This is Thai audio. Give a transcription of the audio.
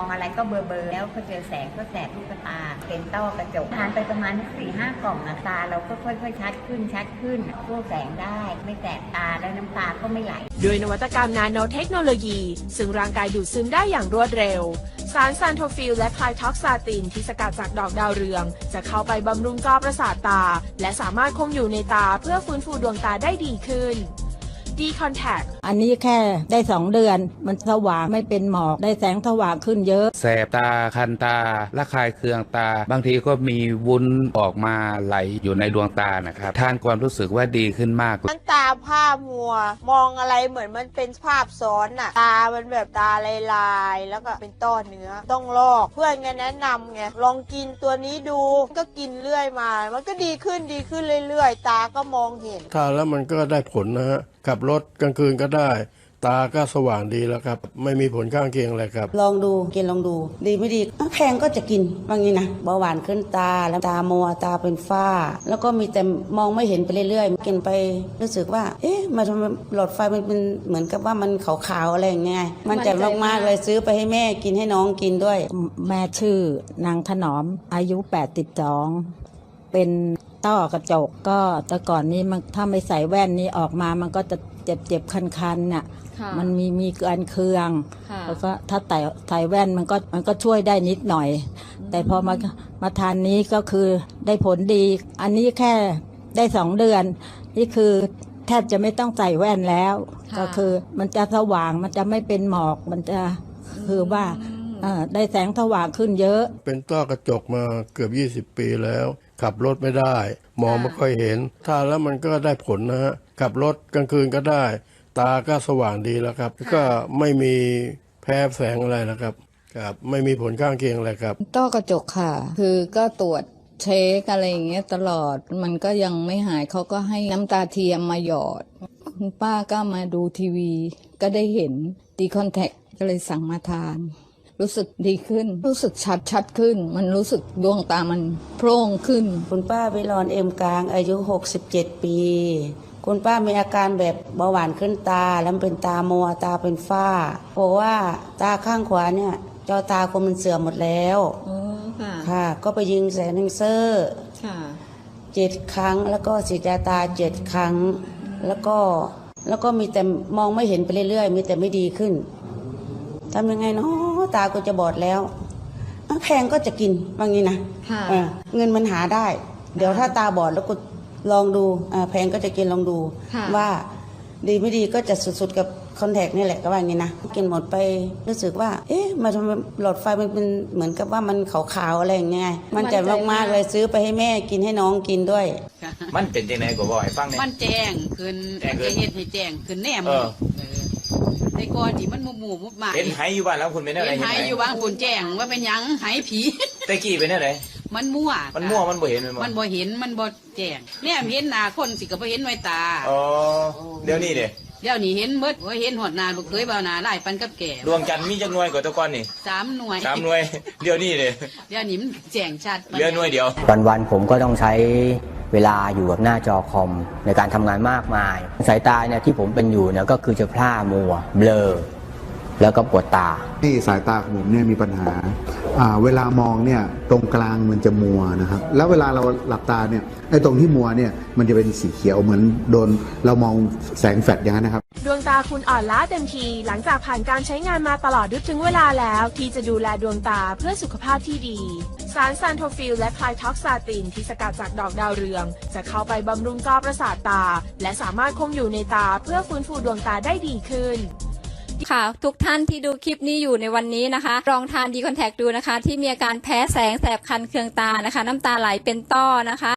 มองอะไรก็เบลอๆแล้วพอเจอแสงก็แสบลูกตา เป็นต้อกระจกทานไปประมาณสี่ห้ากล่องนะตา เราก็ค่อยๆชัดขึ้นชัดขึ้นสู้แสงได้ ไม่แสบตาแล้วน้ำตาก็ไม่ไหล ด้วยนวัตกรรมนาโนเทคโนโลยี ซึ่งร่างกายดูดซึมได้อย่างรวดเร็ว สารซานโทฟิลและคลายท็อกซาตินที่สกัดจากดอกดาวเรือง จะเข้าไปบำรุงจอประสาทตา และสามารถคงอยู่ในตาเพื่อฟื้นฟูดวงตาได้ดีขึ้น D Contact อันนี้แค่ได้สองเดือน มันสว่างไม่เป็นหมอกได้แสงสว่างขึ้นเยอะ แสบตาคันตาระคายเคืองตา บางทีก็มีวุ้นออกมาไหลอยู่ในดวงตานะครับทานความรู้สึกว่าดีขึ้นมาก มันตาผ้ามัว มองอะไรเหมือนมันเป็นภาพซ้อนอะตา มันแบบตาลายๆ แล้วก็เป็นต้อเนื้อ ต้องลอก เพื่อนกันแนะนำไง ลองกินตัวนี้ดู ก็กินเรื่อยมา มันก็ดีขึ้นดีขึ้นเรื่อยๆ ตาก็มองเห็น ทานแล้วมันก็ได้ผลนะฮะ ขับรถกลางคืนก็ได้ ตาก็สว่างดีแล้วครับ ไม่มีผลข้างเคียงอะไรครับ ลองดูกินลองดู ดีไม่ดีอะแพงก็จะกินว่างี้นะเบาหวานขึ้นตาแล้วตามัวตาเป็นฝ้า แล้วก็มีแต่มองไม่เห็นไปเรื่อยๆกินไปรู้สึกว่า เอ๊ะมาทำไมหลอดไฟมันเป็นเหมือนกับว่ามันขาวๆอะไรอย่างเงี้ยมันใจะมากๆเลยซื้อไปให้แม่กินให้น้องกินด้วย แม่ชื่อนางถนอมอายุ 82 เป็น ต้อกระจกก็แต่ก่อนนี้มันถ้าไม่ใส่แว่นนี้ออกมามันก็จะเจ็บเจ็บๆคันๆน่ะมันมีมีเกินเคืองแล้วก็ถ้าใส่ใส่แว่นมันก็มันก็ช่วยได้นิดหน่อย แต่พอมามาทานนี้ก็คือได้ผลดี อันนี้แค่ได้สองเดือน นี่คือแทบจะไม่ต้องใส่แว่นแล้วก็คือมันจะสว่างมันจะไม่เป็นหมอกมันจะคือว่าเอ่อ ได้แสงสว่างขึ้นเยอะ เป็นต้อกระจกมาเกือบ 20 ปีแล้ว ขับรถไม่ได้ มองไม่ค่อยเห็นทานแล้วมันก็ได้ผลนะฮะขับรถกลางคืนก็ได้ ตาก็สว่างดีแล้วครับ ก็ไม่มีแพ้แสงอะไรนะครับครับไม่มีผลข้างเคียงอะไรครับ ต้อกระจกค่ะ คือก็ตรวจเช็คอะไรอย่างเงี้ยตลอดมันก็ยังไม่หายเขาก็ให้น้ำตาเทียมมาหยอด คุณป้าก็มาดูทีวี ก็ได้เห็นดีคอนแทคก็เลยสั่งมาทาน รู้สึกดีขึ้น รู้สึกชัดชัดขึ้น มันรู้สึกดวงตามันโพร่งขึ้น คุณป้าวิรอนเอ็มกลางอายุ 67 ปี คุณป้ามีอาการแบบเบาหวานขึ้นตา แล้วเป็นตามัวตาเป็นฝ้าเพราะว่าตาข้างขวาเนี่ยจอตาคนมันเสื่อมหมดแล้วอ๋อค่ะค่ะ ก็ไปยิงแสนเซเซอร์ค่ะเจ็ดครั้ง แล้วก็ฉีดยาตาเจ็ดครั้ง แล้วก็แล้วก็มีแต่มองไม่เห็นไปเรื่อยๆ มีแต่ไม่ดีขึ้นทำยังไงเนาะ ตาก็จะบอดแล้วอะแพงก็จะกินว่างี้นะค่ะเออเงินมันหาได้ เดี๋ยวถ้าตาบอดแล้วก็ลองดูอ่าแพงก็จะกินลองดูค่ะว่าดีไม่ดีก็จะสุดๆกับคอนแทคนี่แหละก็ว่างี้นะกินหมดไปรู้สึกว่า เอ๊ะมาทำไมหลอดไฟมันเป็นเหมือนกับว่ามันขาวๆอะไรอย่างเงี้ยมันใจะมากๆเลยซื้อไปให้แม่กินให้น้องกินด้วย มันเป็นจังไดก็บ่ให้ฟังเนี่ยมันแจ้งขึ้นแจ้งขึ้นจะเฮ็ดให้แจ้งขึ้นแน่มเออเออ แต่ก่อนที่มันหมู่หมู่มุบหมายเห็นไหอยู่บ้านแล้วคุณเป็นแนวไหนเห็นเห็นหายไหอยู่บางคนแจ้งว่าเป็นหยังหายผีตะกี้เป็นแนวไหนมันมั่วมันมั่วมันบ่เห็นมันบ่มันบ่เห็นมันบ่แจ้งเนี่ยเห็นหน้าคนสิก็บ่เห็นไว้ตาอ๋อเดี๋ยวนี้เด้เดี๋ยวนี้เห็นเบิดว่าเห็นหอดหน้าลูกเคยบ่าวหน้าหลายปันกับแก่ดวงจันทร์มีจักหน่วยกว่าแตะก่อนนี่สามหน่วยสามหน่วยเดี๋ยวนี้เด้เดี๋ยวนี้มันแจ้งชัดเหลือหน่วยเดียววันๆผมก็ต้องใช้ เวลาอยู่กับหน้าจอคอมในการทำงานมากมาย สายตาเนี่ยที่ผมเป็นอยู่เนี่ยก็คือจะพร่ามัวเบลอ แล้วก็ปวดตา ที่สายตาของผมเนี่ยมีปัญหาอ่าเวลามองเนี่ยตรงกลางมันจะมัวนะครับ แล้วเวลาเราหลับตาเนี่ยไอ้ตรงที่มัวเนี่ยมันจะเป็นสีเขียวเหมือนโดนเรามองแสงแฟลชอย่างนั้นนะครับ ดวงตาคุณอ่อนล้าเต็มที หลังจากผ่านการใช้งานมาตลอดดึกถึงเวลาแล้ว ที่จะดูแลดวงตาเพื่อสุขภาพที่ดี สารซานโทฟิลและคลท็อกซาตินที่สกัดจากดอกดาวเรือง จะเข้าไปบำรุงจอประสาทตา และสามารถคงอยู่ในตาเพื่อฟื้นฟูดวงตาได้ดีขึ้นค่ะทุกท่านที่ดูคลิปนี้อยู่ในวันนี้นะคะลองทานดีคอนแทคดูนะคะ ที่มีอาการแพ้แสงแสบคันเคืองตานะคะ น้ำตาไหลเป็นต้อนะคะ